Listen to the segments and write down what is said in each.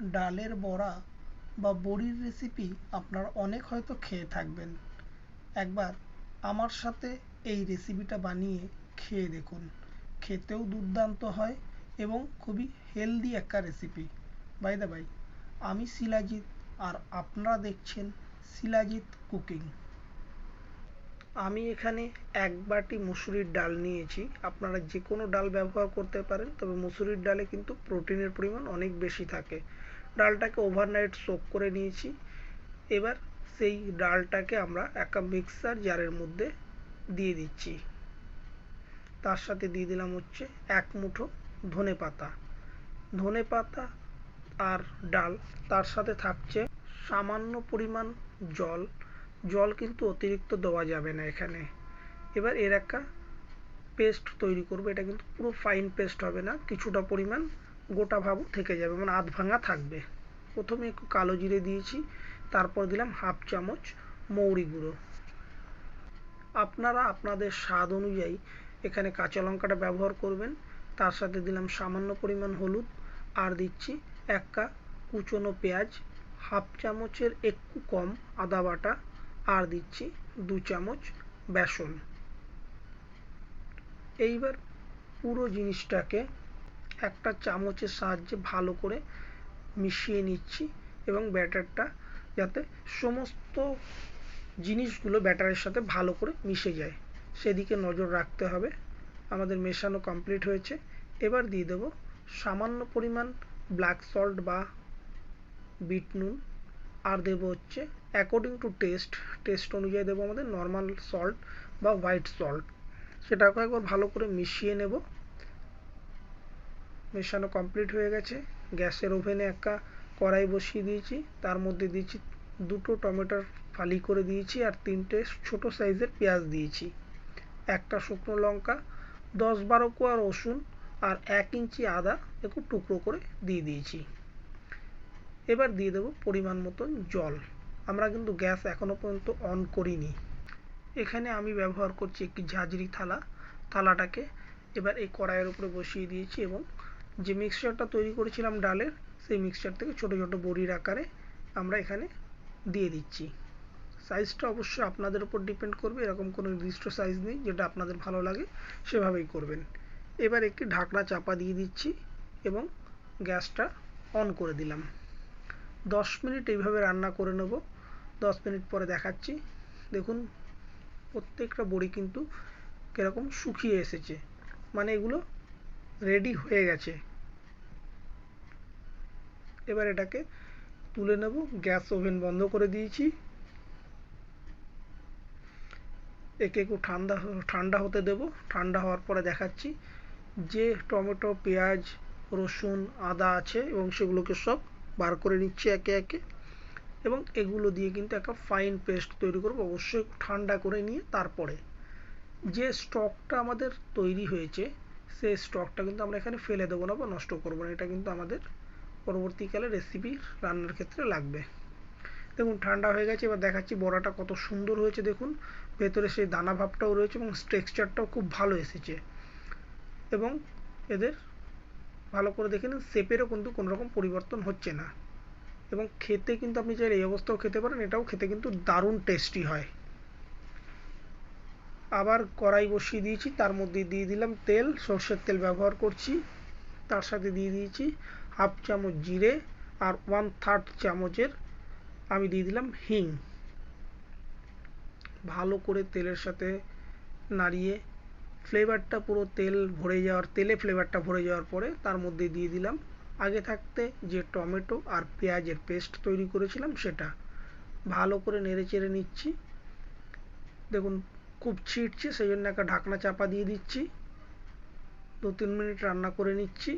ডালের বড়া বা বড়ির রেসিপি আপনারা অনেক হয়তো খেয়ে থাকবেন। একবার আমার সাথে এই রেসিপিটা বানিয়ে খেয়ে দেখুন। খেতেও দুর্দান্ত হয় এবং খুবই হেলদি একটা রেসিপি বাই দা বাই আমি শিলাজিৎ আর আপনারা দেখছেন শিলাজিৎ কুকিং আমি এখানে এক বাটি মুসুরির ডাল নিয়েছি। আপনারা যে কোনো ডাল ব্যবহার করতে পারেন, তবে মুসুরির ডালে কিন্তু প্রোটিনের পরিমাণ অনেক বেশি থাকে। ডালটাকে ওভারনাইট সোক করে নিয়েছি। এবার সেই ডালটাকে আমরা একটা মিক্সার জারের মধ্যে দিয়ে দিচ্ছি। তার সাথে দিয়ে দিলাম হচ্ছে এক মুঠো ধনে পাতা। ধনে পাতা আর ডাল তার সাথে থাকছে সামান্য পরিমাণ জল। জল কিন্তু অতিরিক্ত দেওয়া যাবে না এখানে। এবার এর একটা পেস্ট তৈরি করব। এটা কিন্তু পুরো ফাইন পেস্ট হবে না, কিছুটা পরিমাণ গোটা ভাব থেকে যাবে মানে আধ ভাঙা থাকবে। প্রথমে একটু কালো জিরে দিয়েছি, তারপর দিলাম হাফ চামচ মৌরি গুঁড়ো। আপনারা আপনাদের স্বাদ অনুযায়ী এখানে কাঁচা লঙ্কাটা ব্যবহার করবেন, তার সাথে দিলাম সামান্য পরিমাণ হলুদ, আর দিচ্ছি এক কাপ কুচনো পেঁয়াজ, হাফ চামচের একটু কম আদা বাটা, আর দিচ্ছি দু চামচ বেসন। এইবার পুরো জিনিসটাকে একটা চামচের সাহায্যে ভালো করে মিশিয়ে নিচ্ছি এবং ব্যাটারটা যাতে সমস্ত জিনিসগুলো ব্যাটারের সাথে ভালো করে মিশে যায়। সেদিকে নজর রাখতে হবে। আমাদের মেশানো কমপ্লিট হয়েছে। এবার দিয়ে দেব সামান্য পরিমাণ ব্ল্যাক সল্ট বা বিট নুন। আর দেবো হচ্ছে অ্যাকর্ডিং টু টেস্ট টেস্ট অনুযায়ী দেবো আমাদের নর্মাল সল্ট বা হোয়াইট সল্ট সেটাকে একবার ভালো করে মিশিয়ে নেব। মেশানো কমপ্লিট হয়ে গেছে। গ্যাসের ওভেনে একটা কড়াই বসিয়ে দিয়েছি। তার মধ্যে দিয়েছি দুটো টমেটোর ফালি করে দিয়েছি আর তিনটে ছোট সাইজের পেঁয়াজ দিয়েছি। একটা শুকনো লঙ্কা, দশ বারো কোয়া রসুন আর এক ইঞ্চি আদা একটু টুকরো করে দিয়ে দিয়েছি। এবার দিয়ে দেবো পরিমাণ মতন জল। আমরা কিন্তু গ্যাস এখনও পর্যন্ত অন করিনি। এখানে আমি ব্যবহার করছি একটি ঝাঁঝরি থালা। থালাটাকে এবার এই কড়াইয়ের উপরে বসিয়ে দিয়েছি এবং যে মিক্সচারটা তৈরি করেছিলাম ডালের, সেই মিক্সচার থেকে ছোট ছোট বড়ির আকারে আমরা এখানে দিয়ে দিচ্ছি। সাইজটা অবশ্যই আপনাদের উপর ডিপেন্ড করবে, এরকম কোনো নির্দিষ্ট সাইজ নেই, যেটা আপনাদের ভালো লাগে, সেভাবেই করবেন। এবার একটি ঢাকনা চাপা দিয়ে দিচ্ছি এবং গ্যাসটা অন করে দিলাম। দশ মিনিট এইভাবে রান্না করে নেব। দশ মিনিট পরে দেখাচ্ছি। দেখুন, প্রত্যেকটা বড়ি কিন্তু কীরকম শুকিয়ে এসেছে। মানে এগুলো রেডি হয়ে গেছে। এবার এটাকে তুলে নেব। গ্যাস ওভেন বন্ধ করে দিয়েছি। একে একটু ঠান্ডা ঠান্ডা হতে দেব। ঠান্ডা হওয়ার পরে দেখাচ্ছি যে টমেটো, পেঁয়াজ, রসুন, আদা আছে এবং সেগুলোকে সব বার করে নিচ্ছি একে একে। এবং এগুলো দিয়ে কিন্তু একটা ফাইন পেস্ট তৈরি করব। অবশ্যই ঠান্ডা করে নিয়ে তারপরে যে স্টকটা আমাদের তৈরি হয়েছে, সেই স্টকটা কিন্তু আমরা এখানে ফেলে দেবো না বা নষ্ট করব না। এটা কিন্তু আমাদের পরবর্তীকালে রেসিপি রান্নার ক্ষেত্রে লাগবে। দেখুন, ঠান্ডা হয়ে গেছে, এবার দেখাচ্ছি বড়াটা কত সুন্দর হয়েছে, দেখুন। ভেতরে সেই দানা ভাবটাও রয়েছে এবং টেক্সচারটাও খুব ভালো এসেছে। এবং এদের ভালো করে দেখে নিন শেপেরও কিন্তু কোনো রকম পরিবর্তন হচ্ছে না। এবং খেতে কিন্তু আপনি চাইলে এই অবস্থাও খেতে পারেন, এটাও খেতে কিন্তু দারুণ টেস্টি হয়। আবার কড়াই বসিয়ে দিয়েছি, তার মধ্যে দিয়ে দিলাম তেল, সর্ষের তেল ব্যবহার করছি, তার সাথে দিয়ে দিয়েছি হাফ চামচ জিরে আর ওয়ান থার্ড চামচের আমি দিয়ে দিলাম হিং। ভালো করে তেলের সাথে নাড়িয়ে ফ্লেভারটা পুরো তেল ভরে যাওয়ার, তেলে ফ্লেভারটা ভরে যাওয়ার পরে তার মধ্যে দিয়ে দিলাম আগে থাকতে যে টমেটো আর পেঁয়াজের পেস্ট তৈরি করেছিলাম সেটা। ভালো করে নেড়ে চেড়ে নিচ্ছি। দেখুন খুব ছিটছে সেই জন্য একটা ঢাকনা চাপা দিয়ে দিচ্ছি। দু তিন মিনিট রান্না করে নিচ্ছি।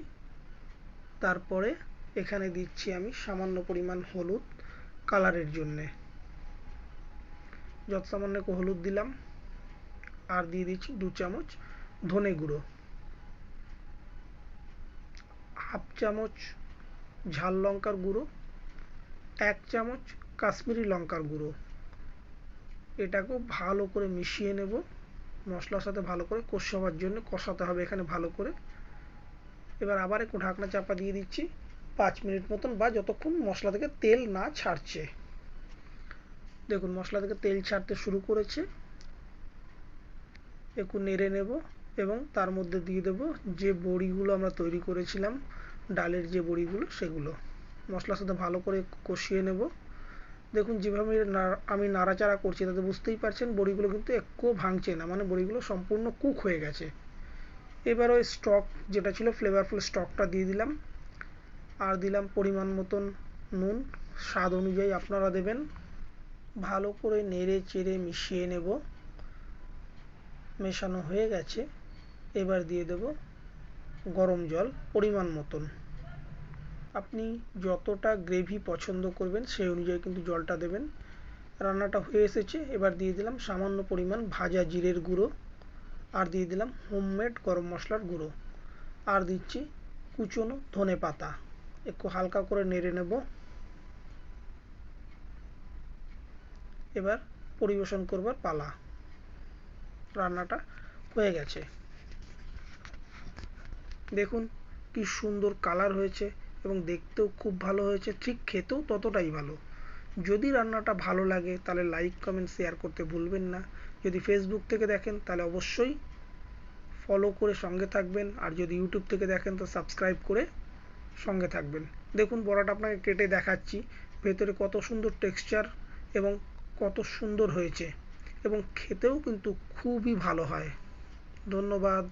তারপরে এখানে দিচ্ছি আমি সামান্য পরিমাণ হলুদ কালারের জন্যে। যত সামান্য হলুদ দিলাম, আর দিয়ে দিচ্ছি দু চামচ ধনে গুঁড়ো। হাফ চামচ ঝাল লঙ্কার গুঁড়ো, এক চামচ কাশ্মীরি লঙ্কার গুঁড়ো। এটাকেও ভালো করে মিশিয়ে নেব। মশলার সাথে ভালো করে কষাবার জন্য কষাতে হবে এখানে ভালো করে। এবার আবার একটু ঢাকনা চাপা দিয়ে দিচ্ছি। পাঁচ মিনিট মতন বা যতক্ষণ মশলা থেকে তেল না ছাড়ছে। দেখুন, মশলা থেকে তেল ছাড়তে শুরু করেছে। একটু নেড়ে নেব এবং তার মধ্যে দিয়ে দেব যে বড়িগুলো আমরা তৈরি করেছিলাম, ডালের যে বড়িগুলো সেগুলো। মশলার সাথে ভালো করে কষিয়ে নেব। দেখুন, যেভাবে আমি নাড়াচাড়া করছি, তাতে বুঝতেই পারছেন বড়িগুলো কিন্তু একটু ভাঙছে না। মানে বড়িগুলো সম্পূর্ণ কুক হয়ে গেছে। এবার ওই স্টক যেটা ছিল ফ্লেভারফুল স্টকটা দিয়ে দিলাম। আর দিলাম পরিমাণ মতন নুন। স্বাদ অনুযায়ী আপনারা দেবেন। ভালো করে নেড়ে চেড়ে মিশিয়ে নেব। মেশানো হয়ে গেছে। এবার দিয়ে দেব গরম জল পরিমাণ মতন। আপনি যতটা গ্রেভি পছন্দ করবেন সেই অনুযায়ী কিন্তু জলটা দেবেন। রান্নাটা হয়ে এসেছে। এবার দিয়ে দিলাম সামান্য পরিমাণ ভাজা জিরের গুঁড়ো। আর দিয়ে দিলাম হোমমেড গরম মশলার গুঁড়ো। আর দিচ্ছি কুচনো ধনে পাতা। একটু হালকা করে নেড়ে নেব। এবার পরিবেশন করবার পালা। রান্নাটা হয়ে গেছে। দেখুন কি সুন্দর কালার হয়েছে এবং দেখতেও খুব ভালো হয়েছে, ঠিক খেতেও ততটাই ভালো। যদি রান্নাটা ভালো লাগে তাহলে লাইক কমেন্ট শেয়ার করতে ভুলবেন না। যদি ফেসবুক থেকে দেখেন, তাহলে অবশ্যই ফলো করে সঙ্গে থাকবেন। আর যদি ইউটিউব থেকে দেখেন, তো সাবস্ক্রাইব করে সঙ্গে থাকবেন। দেখুন, বড়াটা আপনাকে কেটে দেখাচ্ছি। ভেতরে কত সুন্দর টেক্সচার এবং কত সুন্দর হয়েছে। এবং খেতেও কিন্তু খুবই ভালো হয়। ধন্যবাদ।